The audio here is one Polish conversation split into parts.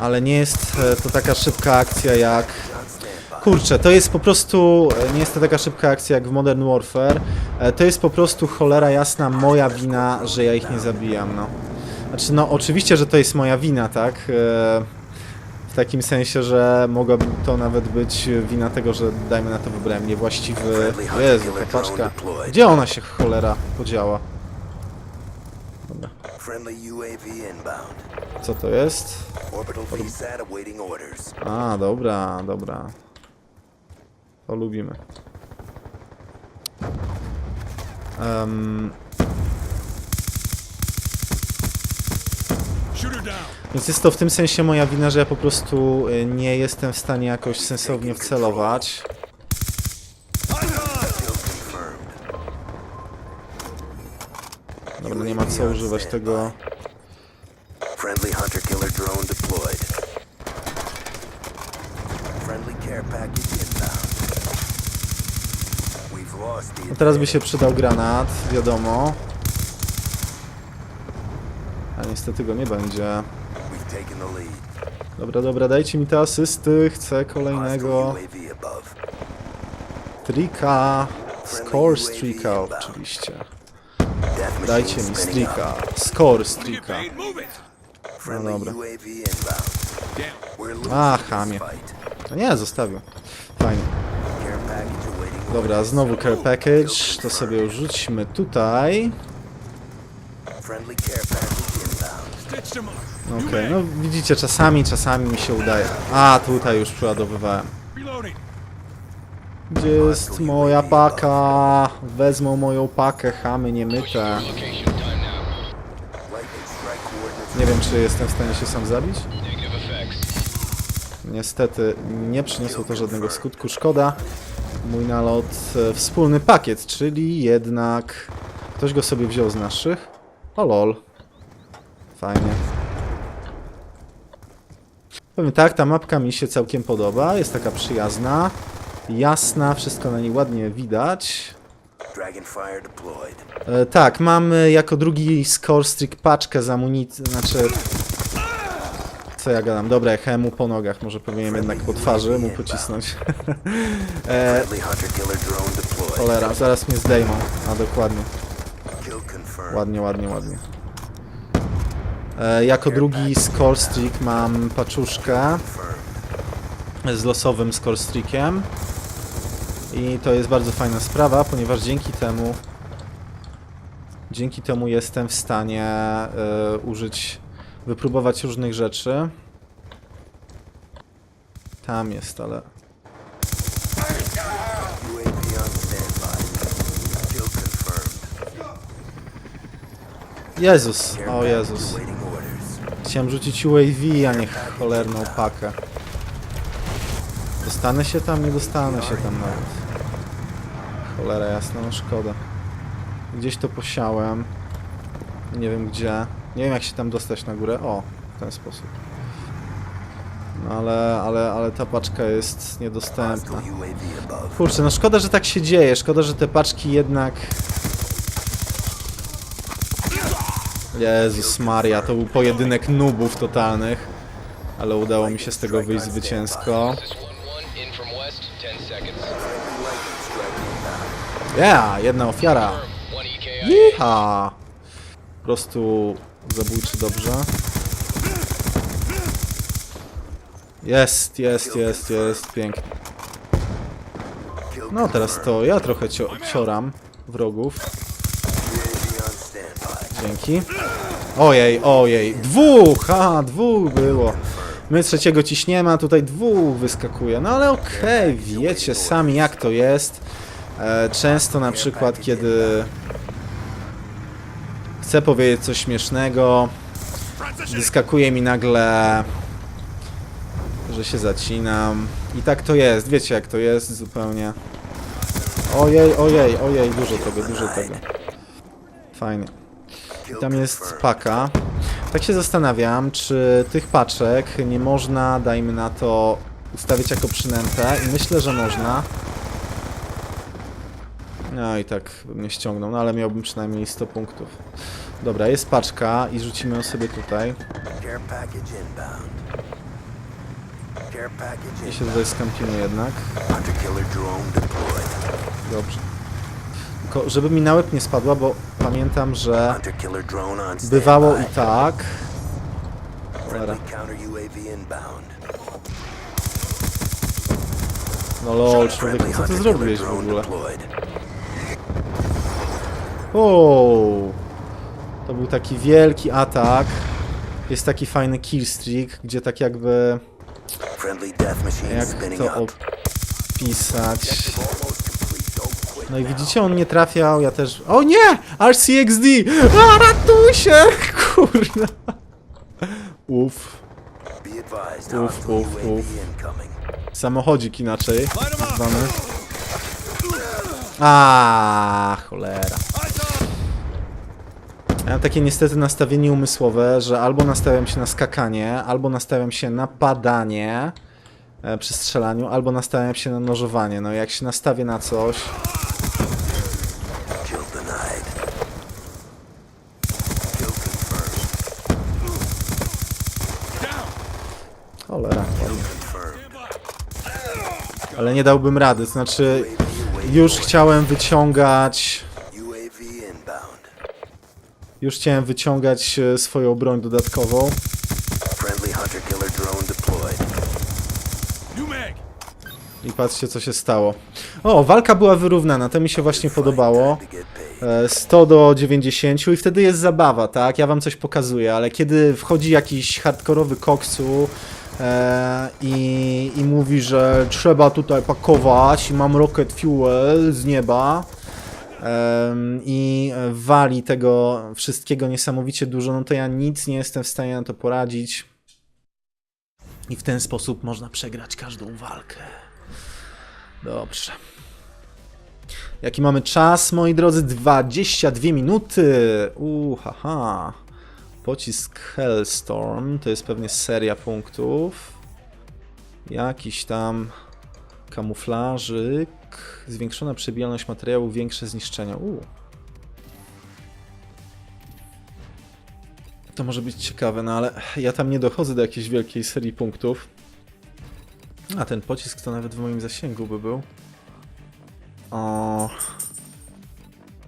Ale nie jest e, to taka szybka akcja jak... Kurczę, to jest po prostu... e, Nie jest to taka szybka akcja jak w Modern Warfare. E, To jest po prostu cholera jasna moja wina, że ja ich nie zabijam, no. Znaczy, no oczywiście, że to jest moja wina, tak? W takim sensie, że mogłaby to nawet być wina tego, że dajmy na to wybrałem niewłaściwy... Jezu. Gdzie ona się cholera podziała? Dobra. Friendly UAV inbound. Co to jest? Orbital VSAT awaiting orders. A, dobra, dobra. To lubimy. Em, więc jest to w tym sensie moja wina, że ja po prostu y, nie jestem w stanie jakoś sensownie wcelować. Dobra, nie ma co używać tego. Friendly hunter killer drone deployed. Friendly care package inbound. We've lost the No teraz by się przydał granat, wiadomo. A niestety go nie będzie. We've taken the lead. Dobra, dobra, dajcie mi te asysty, chcę Hostile kolejnego. UAV above. Trika. Score streaka oczywiście. Dajcie mi streaka. Score streaka. Friendly dobra. A, chamie. No nie, zostawił. Fajnie. Dobra, znowu care package. To sobie rzućmy tutaj. Okej, no widzicie, czasami, czasami mi się udaje. A, tutaj już przeładowywałem. Gdzie jest moja paka? Wezmą moją pakę, chamy niemyte. Strike coordinates. Nie wiem, czy jestem w stanie się sam zabić. Niestety nie przyniosło to żadnego skutku. Szkoda. Mój nalot e, wspólny pakiet, czyli jednak ktoś go sobie wziął z naszych. O lol. Fajnie. Powiem tak, ta mapka mi się całkiem podoba. Jest taka przyjazna, jasna, wszystko na niej ładnie widać. E, tak, mamy jako drugi score streak paczkę z amunicji, znaczy... Co ja gadam? Dobra, jechałem mu po nogach, może powinienem jednak po twarzy mu pocisnąć. e, cholera, zaraz mnie zdejmą. A dokładnie, ładnie, ładnie, ładnie. E, jako drugi score streak mam paczuszkę z losowym score streakiem. I to jest bardzo fajna sprawa, ponieważ dzięki temu dzięki temu jestem w stanie e, użyć, wypróbować różnych rzeczy. Tam jest, ale. Jezus, o Jezus. Chciałem rzucić UAV, a nie cholerną pakę. Dostanę się tam? Nie dostanę się tam nawet. Cholera jasna, no szkoda. Gdzieś to posiałem. Nie wiem gdzie. Nie wiem jak się tam dostać na górę. O, w ten sposób. No ale, ale, ale ta paczka jest niedostępna. Kurczę, no szkoda, że tak się dzieje. Szkoda, że te paczki jednak... Jezus Maria, to był pojedynek nubów totalnych. Ale udało mi się z tego wyjść zwycięsko. Yeah, jedna ofiara. 1 EKIA. Jiha! Po prostu zabójczy dobrze. Jest, jest, jest, jest, pięknie. No teraz to ja trochę cio cioram wrogów. Dzięki. Ojej, ojej. Dwóch! A, dwóch było. My trzeciego ciśniemy, a tutaj dwóch wyskakuje. No ale okej, wiecie sami jak to jest. E, często na przykład, kiedy chcę powiedzieć coś śmiesznego, wyskakuje mi nagle, że się zacinam. I tak to jest, wiecie jak to jest zupełnie. Ojej, ojej, ojej, dużo tego, dużo tego. Fajnie. Kill Tam jest paka. Tak się zastanawiam, czy tych paczek nie można, dajmy na to, ustawić jako przynętę i myślę, że można. No i tak bym nie ściągnął, no ale miałbym przynajmniej 100 punktów. Dobra, jest paczka i rzucimy ją sobie tutaj. I się tutaj skampimy jednak. Dobrze. Tylko żeby mi na łeb nie spadła, bo pamiętam, że bywało i tak. Inbound. No lol, człowieku, co ty zrobiłeś w ogóle? O, To był taki wielki atak. Jest taki fajny killstreak, gdzie tak jakby... Jak to opisać... No i widzicie, on nie trafiał, ja też... O nie! RCXD! A, ratuj się! Kurna! Uff. Be advised, Uf, hostile uf, UAV uf. incoming. Samochodzik inaczej. Zwany. A, cholera. Ja mam takie niestety nastawienie umysłowe, że albo nastawiam się na skakanie, albo nastawiam się na padanie e, przy strzelaniu, albo nastawiam się na nożowanie. No jak się nastawię na coś, cholera. Ale nie dałbym rady, znaczy już chciałem wyciągać. Już chciałem wyciągać e, swoją broń dodatkową. I patrzcie co się stało. O, walka była wyrównana, to mi się właśnie podobało. To get paid. E, 100 do 90 i wtedy jest zabawa, tak? Ja wam coś pokazuję, ale kiedy wchodzi jakiś hardkorowy koksu e, i, i mówi, że trzeba tutaj pakować i mam rocket fuel z nieba i wali tego wszystkiego niesamowicie dużo, no to ja nic nie jestem w stanie na to poradzić. I w ten sposób można przegrać każdą walkę. Dobrze. Jaki mamy czas, moi drodzy? 22 minuty. Uuu, haha. Pocisk Hellstorm to jest pewnie seria punktów. Jakiś tam kamuflażyk. Zwiększona przebijalność materiału, większe zniszczenia. Uuu. To może być ciekawe, no ale ja tam nie dochodzę do jakiejś wielkiej serii punktów. A ten pocisk to nawet w moim zasięgu by był. O.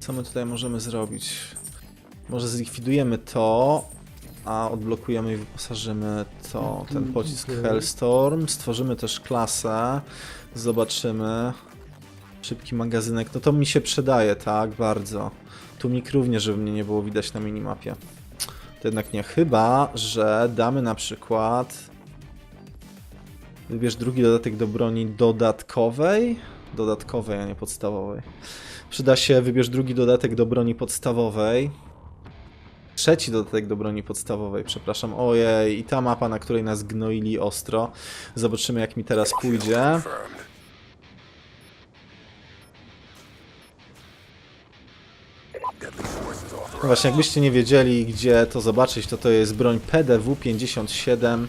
Co my tutaj możemy zrobić? Może zlikwidujemy to, a odblokujemy i wyposażymy to, ten pocisk Hellstorm. Stworzymy też klasę. Zobaczymy. Szybki magazynek. No to mi się przydaje, tak? Bardzo. Tu mik również, żeby mnie nie było widać na minimapie. To jednak nie. Chyba, że damy na przykład... Wybierz drugi dodatek do broni dodatkowej. Dodatkowej, a nie podstawowej. Przyda się, wybierz drugi dodatek do broni podstawowej. Trzeci dodatek do broni podstawowej, przepraszam. Ojej, i ta mapa, na której nas gnoili ostro. Zobaczymy, jak mi teraz pójdzie. No właśnie, jakbyście nie wiedzieli, gdzie to zobaczyć, to to jest broń PDW-57.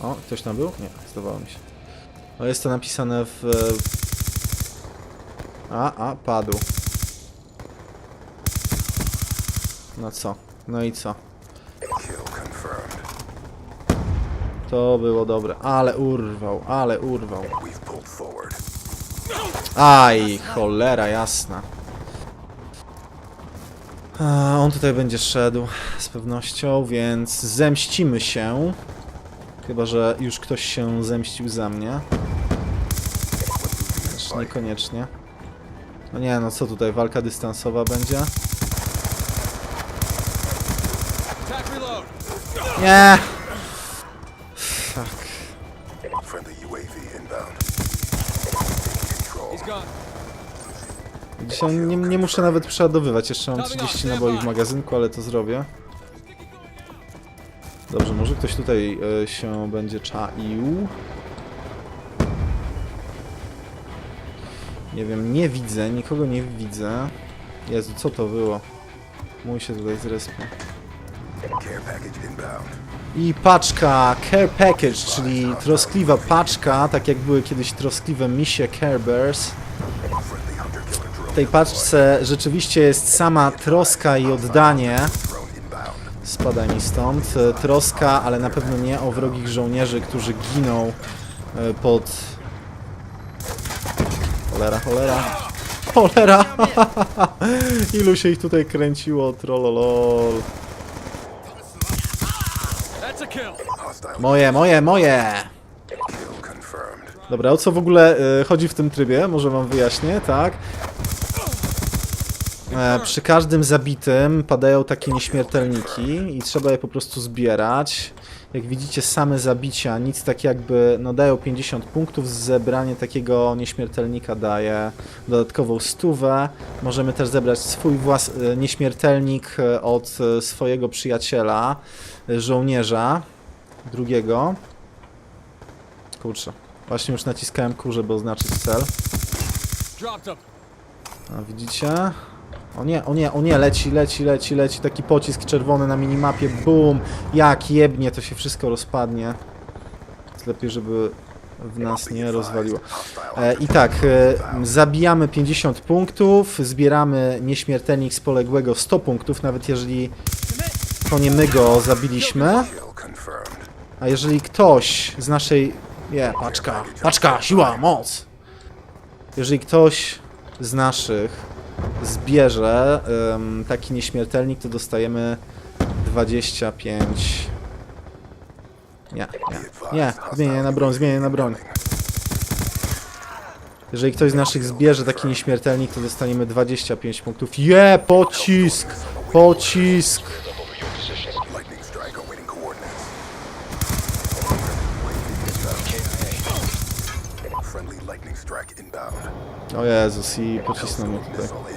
O, ktoś tam był? Nie, zdawało mi się. O, jest to napisane w... A, a, padł. No co? No i co? To było dobre. Ale urwał, ale urwał. Aj, cholera jasna. A, on tutaj będzie szedł z pewnością, więc zemścimy się. Chyba, że już ktoś się zemścił za mnie. Też niekoniecznie. No nie, no co tutaj, walka dystansowa będzie? Nie! Fuck. Friendly UAV inbound. Control. Dzisiaj nie, nie muszę nawet przeładowywać, jeszcze mam 30 naboi w magazynku, ale to zrobię. Dobrze, może ktoś tutaj e, się będzie czaił. Nie wiem, nie widzę, nikogo nie widzę. Jezu, co to było? Mój się tutaj zrespił. Care package inbound. I paczka Care Package, czyli troskliwa paczka, tak jak były kiedyś troskliwe misie Care Bears. W tej paczce rzeczywiście jest sama troska i oddanie. Spadaj mi stąd. E, Troska, ale na pewno nie o wrogich żołnierzy, którzy giną e, pod... Cholera, cholera. Cholera! Ilu się ich tutaj kręciło, trollolol. Moje, moje, moje! Dobra, o co w ogóle y, chodzi w tym trybie? Może wam wyjaśnię, tak? E, przy każdym zabitym padają takie nieśmiertelniki i trzeba je po prostu zbierać. Jak widzicie, same zabicia, nic tak jakby, no dają 50 punktów, zebranie takiego nieśmiertelnika daje dodatkową stówę. Możemy też zebrać swój włas e, nieśmiertelnik e, od e, swojego przyjaciela, żołnierza drugiego. Kurczę. Właśnie już naciskałem Q, żeby oznaczyć cel. A widzicie? O nie, o nie, o nie, leci, leci, leci, leci taki pocisk czerwony na minimapie, bum, jak jebnie, to się wszystko rozpadnie. Lepiej, żeby w nas nie rozwaliło. E, I tak, e, zabijamy 50 punktów, zbieramy nieśmiertelnik z poległego 100 punktów, nawet jeżeli to nie my go zabiliśmy. A jeżeli ktoś z naszej... Nie, paczka, paczka, siła, moc! Jeżeli ktoś z naszych zbierze taki nieśmiertelnik, to dostajemy 25... Nie, nie, nie, zmienię na broń, zmienię na broń. Jeżeli ktoś z naszych zbierze taki nieśmiertelnik, to dostaniemy 25 punktów. Je, pocisk! Pocisk! Inbound. O Jezus, i pocisnął mnie tutaj.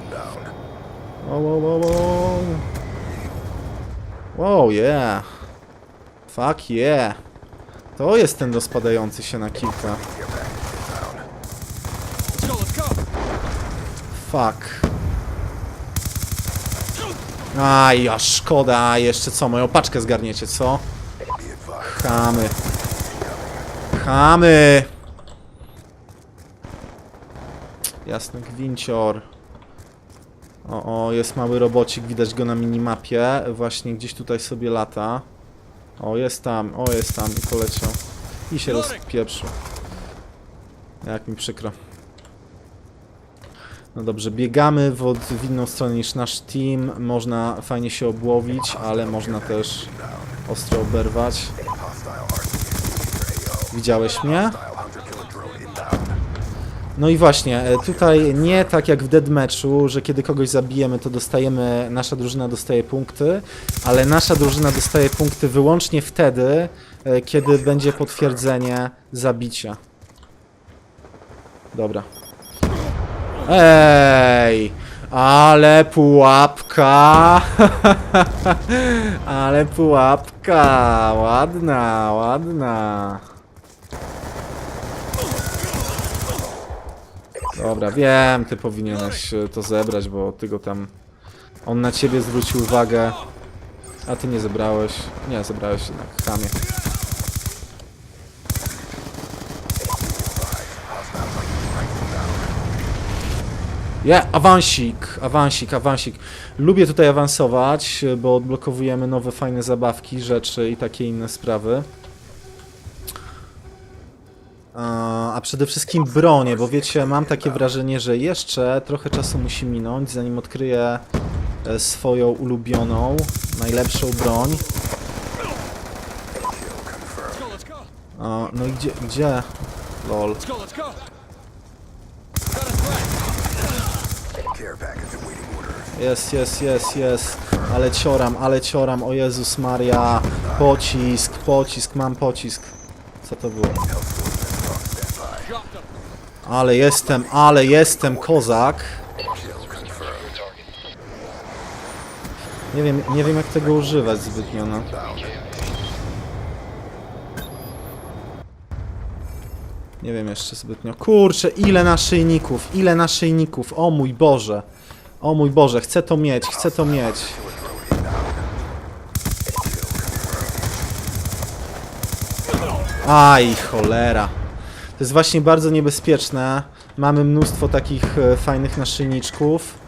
Wow, wow, wow, wow. Wow, yeah. Fuck yeah. To jest ten rozpadający się na kilka. Fuck. Aj, a szkoda. Jeszcze co, moją paczkę zgarniecie, co? Chamy. Chamy. Jasny gwincior. O, o, jest mały robocik, widać go na minimapie. Właśnie gdzieś tutaj sobie lata. O, jest tam, o, jest tam i poleciał. I się rozpieprzył. Jak mi przykro. No dobrze, biegamy w, od, w inną stronę niż nasz team. Można fajnie się obłowić, ale można też ostro oberwać. Widziałeś mnie? Hostile hunter killer drone inbound. No i właśnie, e, tutaj nie tak jak w deadmatchu, że kiedy kogoś zabijemy, to dostajemy, nasza drużyna dostaje punkty, ale nasza drużyna dostaje punkty wyłącznie wtedy, e, kiedy będzie potwierdzenie zabicia. Dobra. Ej! Ale pułapka! ale pułapka! Ładna, ładna. Dobra, wiem, ty powinieneś e, to zebrać, bo ty go tam... On na ciebie zwrócił uwagę, a ty nie zebrałeś. Nie, zebrałeś jednak, chamie. Je, awansik, awansik, awansik. Lubię tutaj awansować, e, bo odblokowujemy nowe fajne zabawki, rzeczy i takie inne sprawy. A przede wszystkim bronię, bo wiecie, mam takie wrażenie, że jeszcze trochę czasu musi minąć, zanim odkryję e, swoją ulubioną, najlepszą broń. No i gdzie, gdzie? Lol. Jest, jest, jest, jest. Ale cioram, ale cioram, o Jezus Maria. Pocisk, pocisk, mam pocisk. Co to było? Ale jestem, ale jestem kozak. Nie wiem, nie wiem jak tego używać zbytnio, no. Nie wiem jeszcze zbytnio. Kurczę, ile naszyjników, ile naszyjników, o mój Boże. O mój Boże, chcę to mieć, chcę to mieć. Aj, cholera. Jest właśnie bardzo niebezpieczne. Mamy mnóstwo takich e, fajnych naszyjniczków.